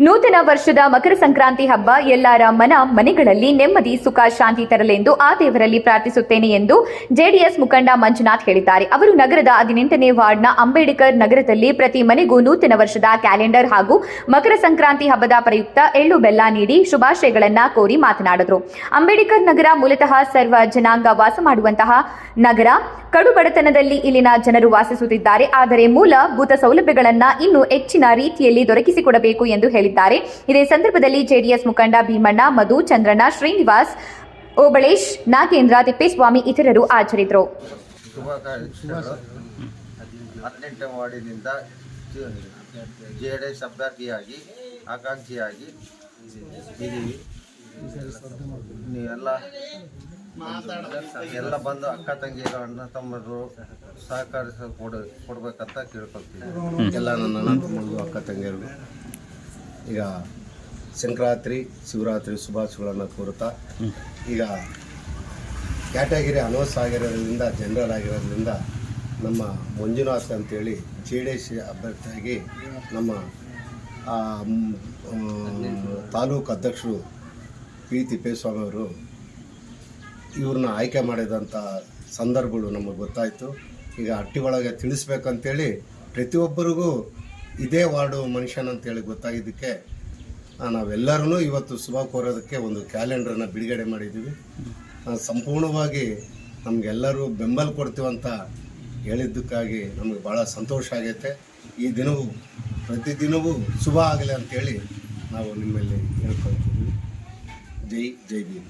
ನೂತನ ವರ್ಷದ ಮಕರ ಸಂಕ್ರಾಂತಿ ಹಬ್ಬ ಎಲ್ಲರ ಮನ ಮನೆಗಳಲ್ಲಿ ನೆಮ್ಮದಿ, ಸುಖ, ಶಾಂತಿ ತರಲೆಂದು ಆ ದೇವರಲ್ಲಿ ಪ್ರಾರ್ಥಿಸುತ್ತೇನೆ ಎಂದು ಜೆಡಿಎಸ್ ಮುಖಂಡ ಮಂಜುನಾಥ್ ಹೇಳಿದ್ದಾರೆ. ಅವರು ನಗರದ ಹದಿನೆಂಟನೇ ವಾರ್ಡ್ನ ಅಂಬೇಡ್ಕರ್ ನಗರದಲ್ಲಿ ಪ್ರತಿ ಮನೆಗೂ ನೂತನ ವರ್ಷದ ಕ್ಯಾಲೆಂಡರ್ ಹಾಗೂ ಮಕರ ಸಂಕ್ರಾಂತಿ ಹಬ್ಬದ ಪ್ರಯುಕ್ತ ಎಳ್ಳು ಬೆಲ್ಲ ನೀಡಿ ಶುಭಾಶಯಗಳನ್ನ ಕೋರಿ ಮಾತನಾಡಿದರು. ಅಂಬೇಡ್ಕರ್ ನಗರ ಮೂಲತಃ ಸರ್ವ ಜನಾಂಗ ವಾಸ ಮಾಡುವಂತಹ ನಗರ. ಕಡುಬಡತನದಲ್ಲಿ ಇಲ್ಲಿನ ಜನರು ವಾಸಿಸುತ್ತಿದ್ದಾರೆ. ಆದರೆ ಮೂಲಭೂತ ಸೌಲಭ್ಯಗಳನ್ನ ಇನ್ನೂ ಹೆಚ್ಚಿನ ರೀತಿಯಲ್ಲಿ ದೊರಕಿಸಿಕೊಡಬೇಕು ಎಂದು ಹೇಳಿದ್ದಾರೆ. ಇದೇ ಸಂದರ್ಭದಲ್ಲಿ ಜೆಡಿಎಸ್ ಮುಖಂಡ ಭೀಮಣ್ಣ ಮಧು ಚಂದ್ರಣ್ಣ ಶ್ರೀನಿವಾಸ್ ಓಬಳೇಶ್ ನಾಗೇಂದ್ರ ತಿಪ್ಪೇಸ್ವಾಮಿ ಇತರರು ಹಾಜರಿದ್ದರು. ಶುಭಾಕಾಂಕ್ಷೆಗಳು ಹದಿನೆಂಟನೇ ವಾರ್ಡಿನಿಂದ ಜೆ ಡಿ ಎಸ್ ಅಭ್ಯರ್ಥಿಯಾಗಿ ಆಕಾಂಕ್ಷಿಯಾಗಿ ಇದ್ದೀವಿ. ನೀವೆಲ್ಲ ಎಲ್ಲ ಬಂದು ಅಕ್ಕ ತಂಗಿಗಳನ್ನ ಅಣ್ಣ ತಮ್ಮರು ಸಹಕರಿಸ ಕೊಡ ಕೊಡ್ಬೇಕಂತ ಕೇಳ್ಕೊಳ್ತೀವಿ. ಎಲ್ಲ ನನ್ನ ಅಣ್ಣ ಅಕ್ಕ ತಂಗಿಯರಿಗೂ. ಈಗ ಸಂಕ್ರಾಂತಿ, ಶಿವರಾತ್ರಿ ಶುಭಾಶಯಗಳನ್ನು ಕೋರುತ್ತಾ, ಈಗ ಕ್ಯಾಟಗಿರಿ ಅನೌನ್ಸ್ ಆಗಿರೋದ್ರಿಂದ ಜನರಲ್ ಆಗಿರೋದ್ರಿಂದ ನಮ್ಮ ಮಂಜುನಾಥ್ ಅಂತೇಳಿ ಜೆ ಡಿ ಎಸ್ ಅಭ್ಯರ್ಥಿಯಾಗಿ ನಮ್ಮ ತಾಲೂಕು ಅಧ್ಯಕ್ಷರು ಪಿ. ತಿಪ್ಪೇಸ್ವಾಮಿ ಅವರು ಇವ್ರನ್ನ ಆಯ್ಕೆ ಮಾಡಿದಂಥ ಸಂದರ್ಭಗಳು ನಮಗೆ ಗೊತ್ತಾಯಿತು. ಈಗ ಹಟ್ಟಿ ಒಳಗೆ ತಿಳಿಸ್ಬೇಕಂತೇಳಿ ಪ್ರತಿಯೊಬ್ಬರಿಗೂ ಇದೇ ವಾರ್ಡು ಮನುಷ್ಯನಂತೇಳಿ ಗೊತ್ತಾಗಿದ್ದಕ್ಕೆ ನಾವೆಲ್ಲರೂ ಇವತ್ತು ಶುಭ ಕೋರೋದಕ್ಕೆ ಒಂದು ಕ್ಯಾಲೆಂಡ್ರನ್ನ ಬಿಡುಗಡೆ ಮಾಡಿದ್ದೀವಿ. ಸಂಪೂರ್ಣವಾಗಿ ನಮಗೆಲ್ಲರೂ ಬೆಂಬಲ ಕೊಡ್ತೀವಂತ ಹೇಳಿದ್ದಕ್ಕಾಗಿ ನಮಗೆ ಭಾಳ ಸಂತೋಷ ಆಗೈತೆ. ಈ ದಿನವೂ, ಪ್ರತಿದಿನವೂ ಶುಭ ಆಗಲಿ ಅಂತೇಳಿ ನಾವು ನಿಮ್ಮಲ್ಲಿ ಹೇಳ್ಕೊಳ್ತೀವಿ. ಜೈ ಜೈ ಭೀಮ್.